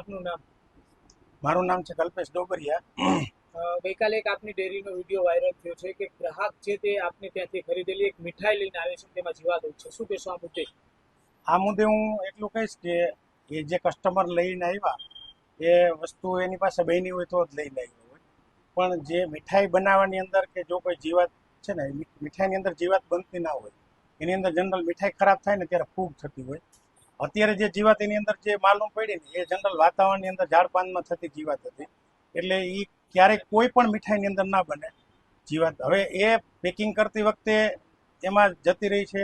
આપનું નામ? મારું નામ છે કલ્પેશ ડોબરિયા. ગઈકાલે એક આપની ડેરીનો વીડિયો વાયરલ થયો છે કે ગ્રાહક છે તે આપને ત્યાંથી ખરીદેલી એક મીઠાઈ લઈને આવે છે તેમાં જીવાત છે. શું કહેશો આ મુદ્દે? આ મુદ્દે હું એટલું કહીશ કે એ જે કસ્ટમર લઈને આવ્યા એ વસ્તુ એની પાસે બની હોય તો જ લઈને આવ્યો હોય. પણ જે મીઠાઈ બનાવવાની અંદર કે જો કોઈ જીવાત છે ને મીઠાઈની અંદર જીવાત બનતી ના હોય એની અંદર જનરલ મીઠાઈ ખરાબ થાય ને ત્યારે ફૂગ થતી હોય. અત્યારે જે જીવાત એની અંદર જે માલુમ પડી એ જનરલ વાતાવરણની અંદર ઝાડપાનમાં થતી જીવાત હતી. એટલે એ ક્યારેય કોઈ પણ મીઠાઈની અંદર ના બને જીવાત. હવે એ પેકિંગ કરતી વખતે એમાં જતી રહી છે,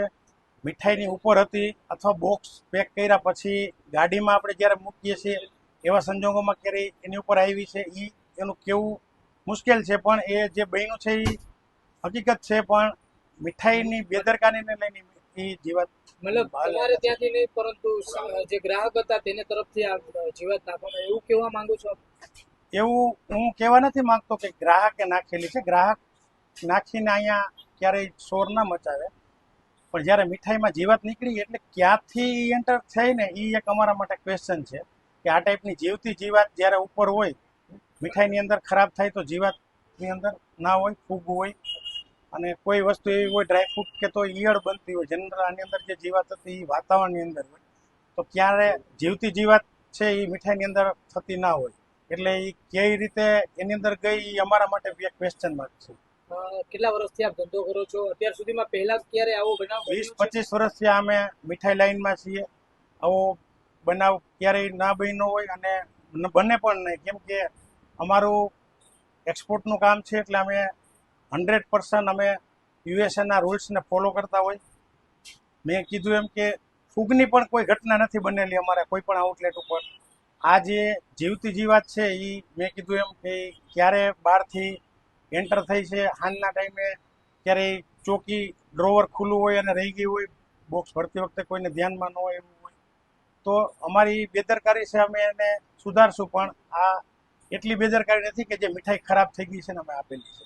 મીઠાઈની ઉપર હતી અથવા બોક્સ પેક કર્યા પછી ગાડીમાં આપણે જ્યારે મૂકીએ છીએ, એવા સંજોગોમાં ક્યારેય એની ઉપર આવી છે એ એનું કેવું મુશ્કેલ છે, પણ એ જે બન્યું છે એ હકીકત છે, પણ મીઠાઈની બેદરકારીને લઈને એ જીવાત મતલબ તમારે ત્યાંથી નહીં પરંતુ જે ગ્રાહક હતા તેને તરફથી આ જીવાત નાખવામાં એવું કહેવા માંગુ છો એવું હું કહેવા નથી માંગતો કે ગ્રાહકે નાખેલી છે. ગ્રાહક નાખીને અહીંયા ક્યારેય શોર ના મચાવે. પણ જ્યારે મીઠાઈમાં જીવાત નીકળી એટલે ક્યાંથી એન્ટર થઈ ને એ એક અમારા માટે ક્વેશ્ચન છે કે આ ટાઈપની જીવતી જીવાત જ્યારે ઉપર હોય મીઠાઈની અંદર ખરાબ થાય તો જીવાતની અંદર ના હોય ફૂગ હોય અને કોઈ વસ્તુ એવી હોય ડ્રાયફ્રૂટ કે તો ઈયળ બનતી હોય. જનરલ આની અંદર જે જીવાત હતી એ વાતાવરણની અંદર હોય. તો ક્યારે જીવતી જીવાત છે એ મીઠાઈની અંદર થતી ના હોય. એટલે એ કેવી રીતે એની અંદર ગઈ એ અમારા માટે ક્વેશ્ચન માર્ક છે. કેટલા વર્ષથી આપ ધંધો કરો છો? અત્યાર સુધીમાં પહેલા ક્યારે આવો બનાવ વીસ પચીસ વર્ષથી અમે મીઠાઈ લાઈનમાં છીએ. આવો બનાવ ક્યારેય ના બન્યો હોય અને બને પણ નહીં. કેમ કે અમારું એક્સપોર્ટનું કામ છે એટલે અમે હંડ્રેડ પર્સન્ટ અમે યુએસએના રૂલ્સને ફોલો કરતા હોય. મેં કીધું એમ કે ફૂગની પણ કોઈ ઘટના નથી બનેલી અમારે કોઈ પણ આઉટલેટ ઉપર. આ જે જીવતી જીવાત છે એ મેં કીધું એમ કે ક્યારે બહારથી એન્ટર થઈ છે, હાલના ટાઈમે ક્યારે ચોકી ડ્રોવર ખુલ્લું હોય અને રહી ગઈ હોય બોક્સ ભરતી વખતે કોઈને ધ્યાનમાં ન હોય એવું હોય. તો અમારી બેદરકારી છે અમે એને સુધારશું, પણ આ એટલી બેદરકારી નથી કે જે મીઠાઈ ખરાબ થઈ ગઈ છે ને અમે આપેલી છે.